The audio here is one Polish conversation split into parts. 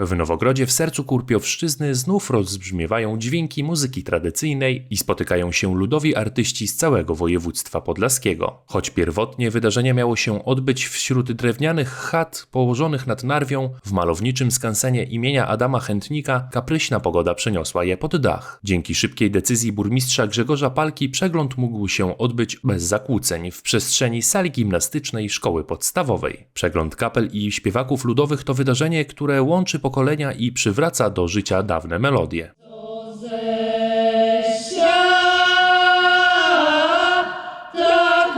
W Nowogrodzie, w sercu Kurpiowszczyzny, znów rozbrzmiewają dźwięki muzyki tradycyjnej i spotykają się ludowi artyści z całego województwa podlaskiego. Choć pierwotnie wydarzenie miało się odbyć wśród drewnianych chat położonych nad Narwią, w malowniczym skansenie imienia Adama Chętnika kapryśna pogoda przeniosła je pod dach. Dzięki szybkiej decyzji burmistrza Grzegorza Palki przegląd mógł się odbyć bez zakłóceń w przestrzeni sali gimnastycznej szkoły podstawowej. Przegląd kapel i śpiewaków ludowych to wydarzenie, które łączy pokolenia i przywraca do życia dawne melodie. tak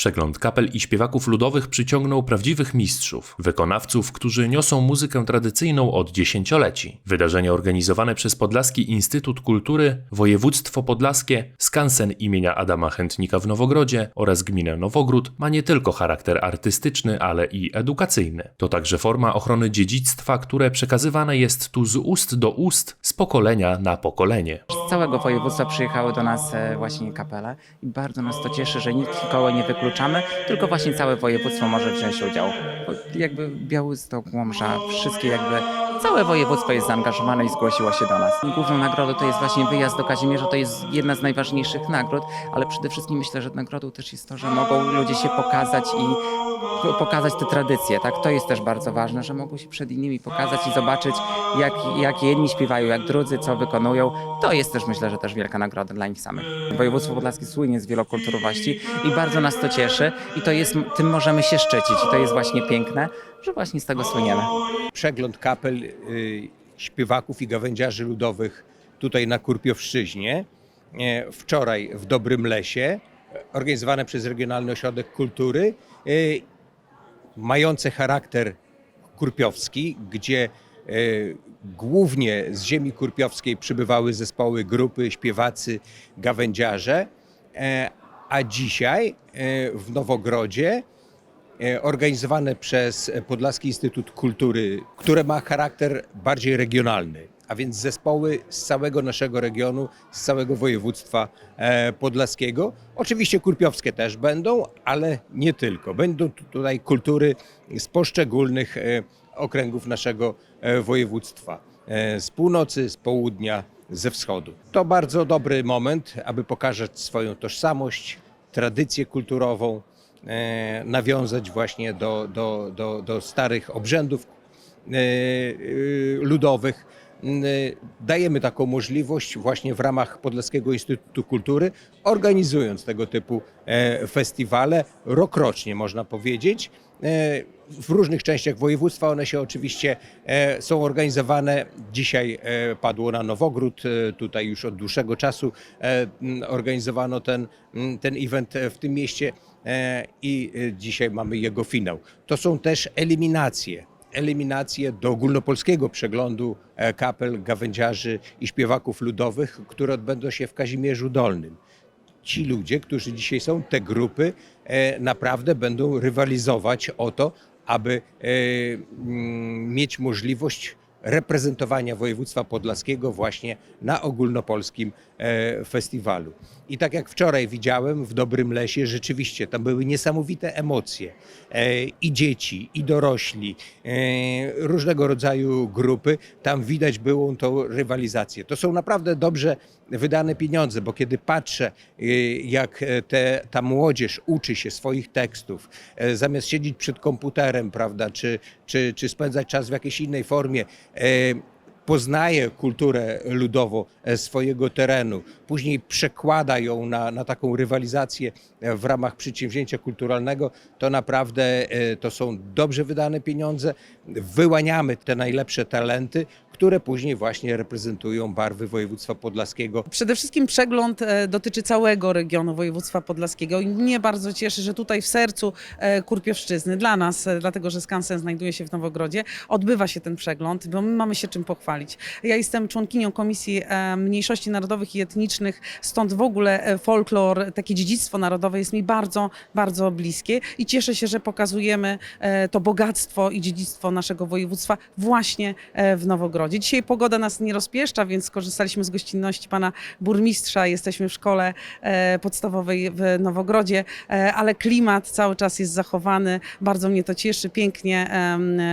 Przegląd kapel i śpiewaków ludowych przyciągnął prawdziwych mistrzów, wykonawców, którzy niosą muzykę tradycyjną od dziesięcioleci. Wydarzenie organizowane przez Podlaski Instytut Kultury, Województwo Podlaskie, Skansen imienia Adama Chętnika w Nowogrodzie oraz gminę Nowogród ma nie tylko charakter artystyczny, ale i edukacyjny. To także forma ochrony dziedzictwa, które przekazywane jest tu z ust do ust, z pokolenia na pokolenie. Z całego województwa przyjechały do nas e, właśnie kapele i bardzo nas to cieszy, że nikogo nie wykluczamy, tylko właśnie całe województwo może wziąć udział. Bo jakby Białystok, Łomża, wszystkie jakby, całe województwo jest zaangażowane i zgłosiło się do nas. Główną nagrodą to jest właśnie wyjazd do Kazimierza, to jest jedna z najważniejszych nagród, ale przede wszystkim myślę, że nagrodą też jest to, że mogą ludzie się pokazać i po- pokazać te tradycje, tak? To jest też bardzo ważne, że mogą się przed innymi pokazać i zobaczyć, jak, jak jedni śpiewają, jak drudzy, co wykonują. To jest też, myślę, że też wielka nagroda dla nich samych. Województwo podlaskie słynie z wielokulturowości i bardzo nas to cieszy i to jest, tym możemy się szczycić i to jest właśnie piękne, że właśnie z tego słyniemy. przegląd kapel y, śpiewaków i gawędziarzy ludowych tutaj na Kurpiowszczyźnie. E, Wczoraj w Dobrym Lesie, organizowane przez Regionalny Ośrodek Kultury, y, mające charakter kurpiowski, gdzie e, głównie z ziemi kurpiowskiej przybywały zespoły, grupy, śpiewacy, gawędziarze, a dzisiaj w Nowogrodzie organizowane przez Podlaski Instytut Kultury, które ma charakter bardziej regionalny, a więc zespoły z całego naszego regionu, z całego województwa e, podlaskiego. Oczywiście kurpiowskie też będą, ale nie tylko. Będą tu- tutaj kultury z poszczególnych e, okręgów naszego e, województwa, e, z północy, z południa, ze wschodu. To bardzo dobry moment, aby pokazać swoją tożsamość, tradycję kulturową, e, nawiązać właśnie do, do, do, do starych obrzędów e, e, ludowych. Dajemy taką możliwość właśnie w ramach Podlaskiego Instytutu Kultury, organizując tego typu e, festiwale rokrocznie, można powiedzieć. E, W różnych częściach województwa one się oczywiście e, są organizowane. Dzisiaj e, padło na Nowogród, tutaj już od dłuższego czasu organizowano ten, ten event w tym mieście i dzisiaj mamy jego finał. To są też eliminacje eliminację do ogólnopolskiego przeglądu kapel, gawędziarzy i śpiewaków ludowych, które odbędą się w Kazimierzu Dolnym. Ci ludzie, którzy dzisiaj są, te grupy, naprawdę będą rywalizować o to, aby e, mieć możliwość reprezentowania województwa podlaskiego właśnie na ogólnopolskim e, festiwalu. I tak jak wczoraj widziałem w Dobrym Lesie, rzeczywiście tam były niesamowite emocje. E, I dzieci, i dorośli, e, różnego rodzaju grupy. Tam widać było tą rywalizację. To są naprawdę dobrze wydane pieniądze, bo kiedy patrzę, jak te, ta młodzież uczy się swoich tekstów, zamiast siedzieć przed komputerem, prawda, czy, czy, czy spędzać czas w jakiejś innej formie, e, poznaje kulturę ludową e, swojego terenu, później przekłada ją na, na taką rywalizację e, w ramach przedsięwzięcia kulturalnego, to naprawdę e, to są dobrze wydane pieniądze. Wyłaniamy te najlepsze talenty, które później właśnie reprezentują barwy województwa podlaskiego. Przede wszystkim przegląd dotyczy całego regionu województwa podlaskiego i mnie bardzo cieszy, że tutaj w sercu Kurpiowszczyzny, dla nas, dlatego że skansen znajduje się w Nowogrodzie, odbywa się ten przegląd, bo my mamy się czym pochwalić. Ja jestem członkinią Komisji e, Mniejszości Narodowych i Etnicznych, stąd w ogóle e, folklor, takie dziedzictwo narodowe jest mi bardzo, bardzo bliskie i cieszę się, że pokazujemy e, to bogactwo i dziedzictwo naszego województwa właśnie w Nowogrodzie. Dzisiaj pogoda nas nie rozpieszcza, więc skorzystaliśmy z gościnności pana burmistrza. Jesteśmy w szkole podstawowej w Nowogrodzie, ale klimat cały czas jest zachowany. Bardzo mnie to cieszy. Pięknie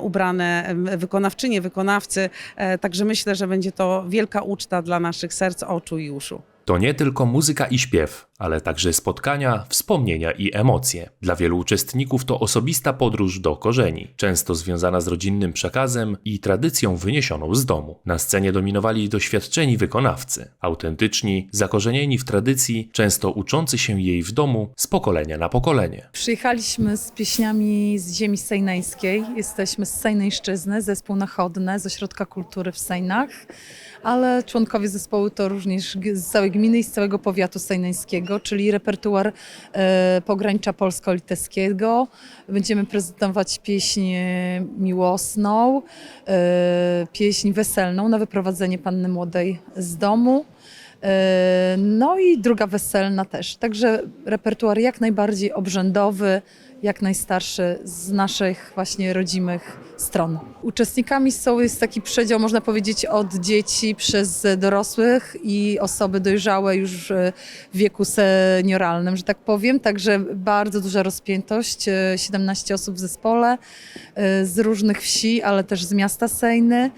ubrane wykonawczynie, wykonawcy. Także myślę, że będzie to wielka uczta dla naszych serc, oczu i uszu. To nie tylko muzyka i śpiew, ale także spotkania, wspomnienia i emocje. Dla wielu uczestników to osobista podróż do korzeni, często związana z rodzinnym przekazem i tradycją wyniesioną z domu. Na scenie dominowali doświadczeni wykonawcy, autentyczni, zakorzenieni w tradycji, często uczący się jej w domu z pokolenia na pokolenie. Przyjechaliśmy z pieśniami z ziemi sejneńskiej. Jesteśmy z Sejneńszczyzny, zespół Nachodne z Ośrodka Kultury w Sejnach, ale członkowie zespołu to również z całej gminy i z całego powiatu czyli repertuar e, pogranicza polsko-litewskiego. Będziemy prezentować pieśń e, miłosną, e, pieśń weselną na wyprowadzenie panny młodej z domu. E, No i druga weselna też. Także repertuar jak najbardziej obrzędowy, jak najstarszy z naszych właśnie rodzimych stron. Uczestnikami są jest taki przedział, można powiedzieć, od dzieci przez dorosłych i osoby dojrzałe już e, w wieku senioralnym, że tak powiem. Także bardzo duża rozpiętość, e, 17 osób w zespole e, z różnych wsi, ale też z miasta Sejny.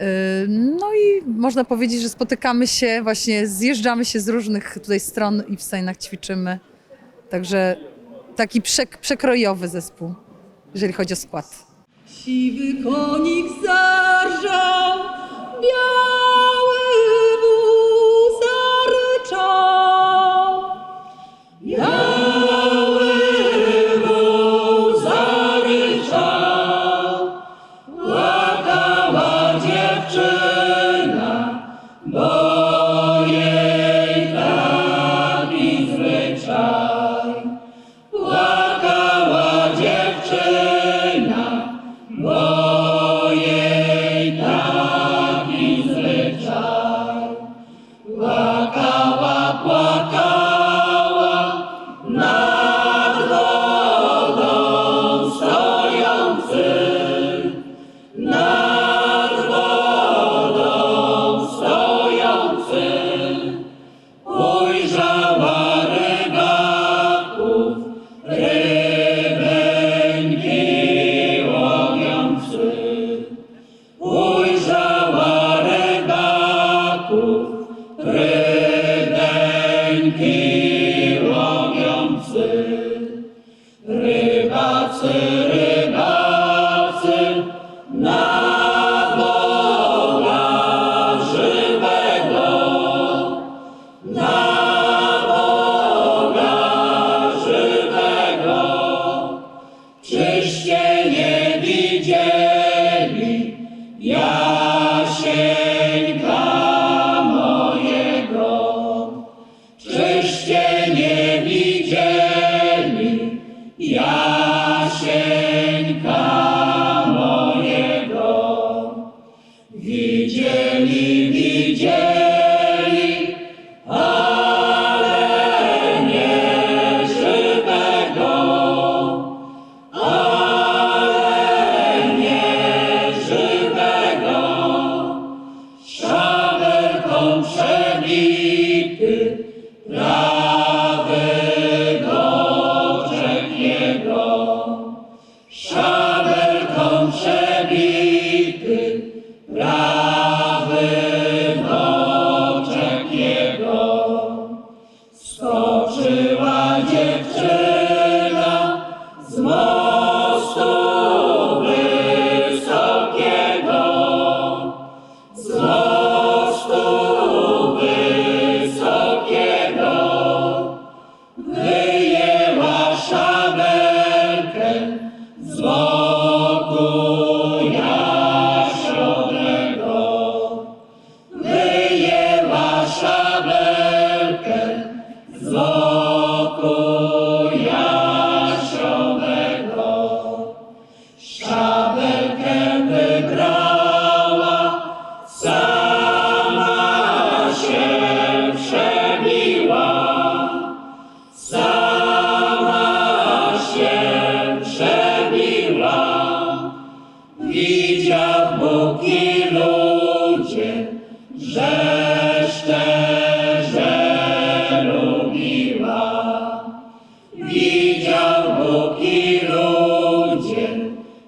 Yy, No i można powiedzieć, że spotykamy się, właśnie zjeżdżamy się z różnych tutaj stron i w Sejnach ćwiczymy. Także taki przek- przekrojowy zespół, jeżeli chodzi o skład. Siwy konik zarżał, biały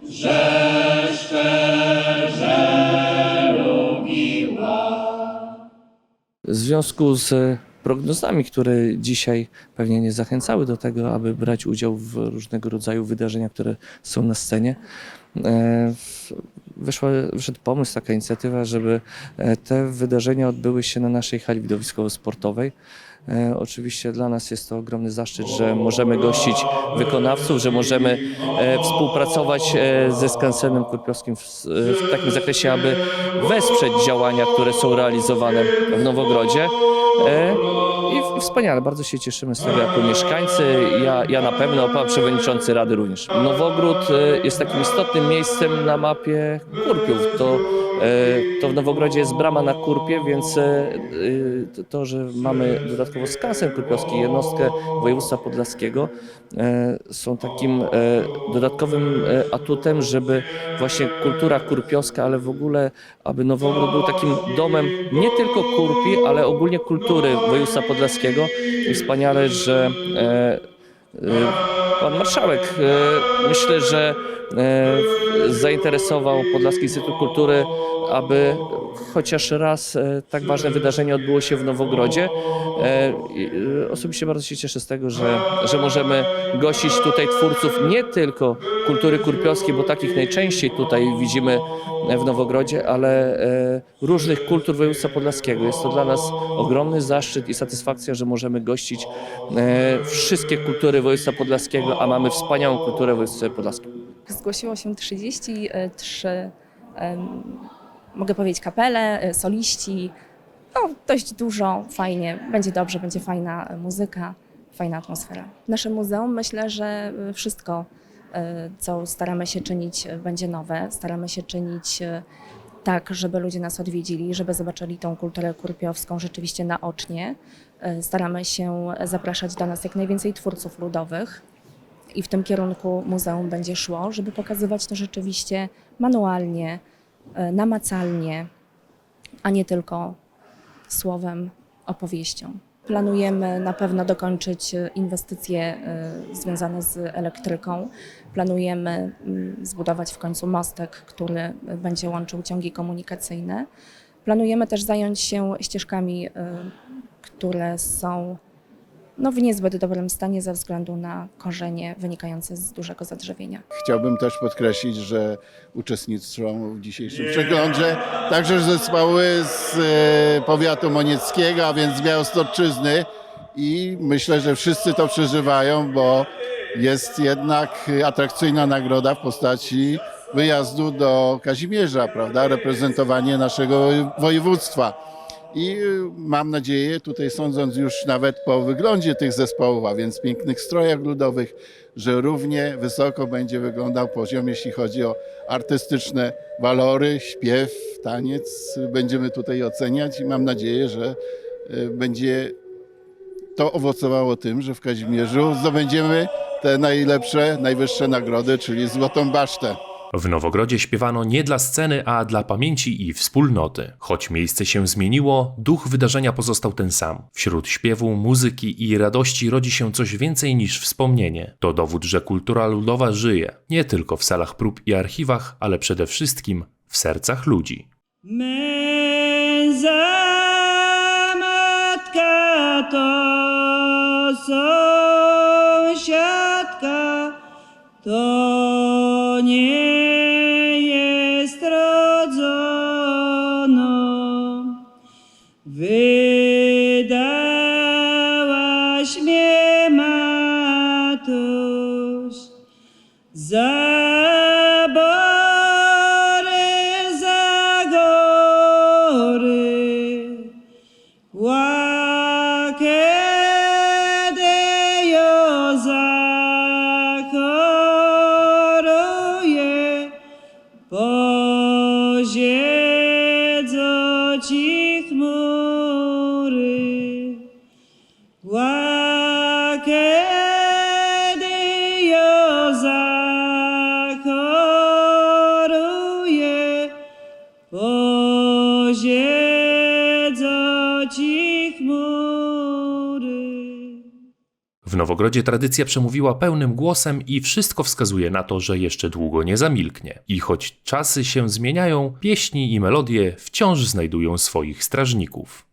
że lubiła. W związku z prognozami, które dzisiaj pewnie nie zachęcały do tego, aby brać udział w różnego rodzaju wydarzeniach, które są na scenie, e, wyszła, wyszedł pomysł, taka inicjatywa, żeby e, te wydarzenia odbyły się na naszej hali widowiskowo-sportowej. E, Oczywiście dla nas jest to ogromny zaszczyt, że możemy gościć wykonawców, że możemy e, współpracować e, ze Skansenem Kurpiowskim w, takim zakresie, aby wesprzeć działania, które są realizowane w Nowogrodzie. I, wspaniale, bardzo się cieszymy z tego jako mieszkańcy. Ja, ja na pewno, pan przewodniczący Rady również. Nowogród jest takim istotnym miejscem na mapie Kurpiów. To, to w Nowogrodzie jest brama na Kurpie, więc e, e, to- że mamy dodatkowo skansen kurpiowski, jednostkę województwa podlaskiego, e, są takim e, dodatkowym e, atutem, żeby właśnie kultura kurpiowska, ale w ogóle, aby Nowogród był takim domem nie tylko Kurpi, ale ogólnie kultury województwa podlaskiego. I wspaniale, że e, e, pan marszałek e, myślę, że e, zainteresował Podlaski Instytut Kultury, aby chociaż raz e, tak ważne wydarzenie odbyło się w Nowogrodzie. E, Osobiście bardzo się cieszę z tego, że, że możemy gościć tutaj twórców nie tylko kultury kurpiowskiej, bo takich najczęściej tutaj widzimy w Nowogrodzie, ale różnych kultur województwa podlaskiego. Jest to dla nas ogromny zaszczyt i satysfakcja, że możemy gościć wszystkie kultury województwa podlaskiego, a mamy wspaniałą kulturę w województwie podlaskim. Zgłosiło się 33, em, mogę powiedzieć, kapele, e, soliści. No, dość dużo, fajnie, będzie dobrze, będzie fajna e, muzyka, fajna atmosfera. Nasze muzeum myślę, że e, wszystko, co staramy się czynić, będzie nowe. Staramy się czynić tak, żeby ludzie nas odwiedzili, żeby zobaczyli tą kulturę kurpiowską rzeczywiście naocznie. Staramy się zapraszać do nas jak najwięcej twórców ludowych i w tym kierunku muzeum będzie szło, żeby pokazywać to rzeczywiście manualnie, e, namacalnie, a nie tylko słowem, opowieścią. Planujemy na pewno dokończyć e, inwestycje e, związane z elektryką. Planujemy mm, zbudować w końcu mostek, który będzie łączył ciągi komunikacyjne. Planujemy też zająć się ścieżkami, które są no, w niezbyt dobrym stanie ze względu na korzenie wynikające z dużego zadrzewienia. Chciałbym też podkreślić, że uczestniczą w dzisiejszym przeglądzie także zespoły z e, powiatu monieckiego, a więc z Białostocczyzny i myślę, że wszyscy to przeżywają, bo jest jednak atrakcyjna nagroda w postaci wyjazdu do Kazimierza, prawda, reprezentowanie naszego województwa. I mam nadzieję, tutaj sądząc już nawet po wyglądzie tych zespołów, a więc pięknych strojach ludowych, że równie wysoko będzie wyglądał poziom, jeśli chodzi o artystyczne walory, śpiew, taniec. Będziemy tutaj oceniać i mam nadzieję, że y, będzie to owocowało tym, że w Kazimierzu zdobędziemy te najlepsze, najwyższe nagrody, czyli Złotą Basztę. W Nowogrodzie śpiewano nie dla sceny, a dla pamięci i wspólnoty. Choć miejsce się zmieniło, duch wydarzenia pozostał ten sam. Wśród śpiewu, muzyki i radości rodzi się coś więcej niż wspomnienie. To dowód, że kultura ludowa żyje, nie tylko w salach prób i archiwach, ale przede wszystkim w sercach ludzi. To sąsiadka, to nie Wydałaś mnie matuś za kiedy ją zachoruje, poziedzą ci chmury. W Nowogrodzie tradycja przemówiła pełnym głosem i wszystko wskazuje na to, że jeszcze długo nie zamilknie. I choć czasy się zmieniają, pieśni i melodie wciąż znajdują swoich strażników.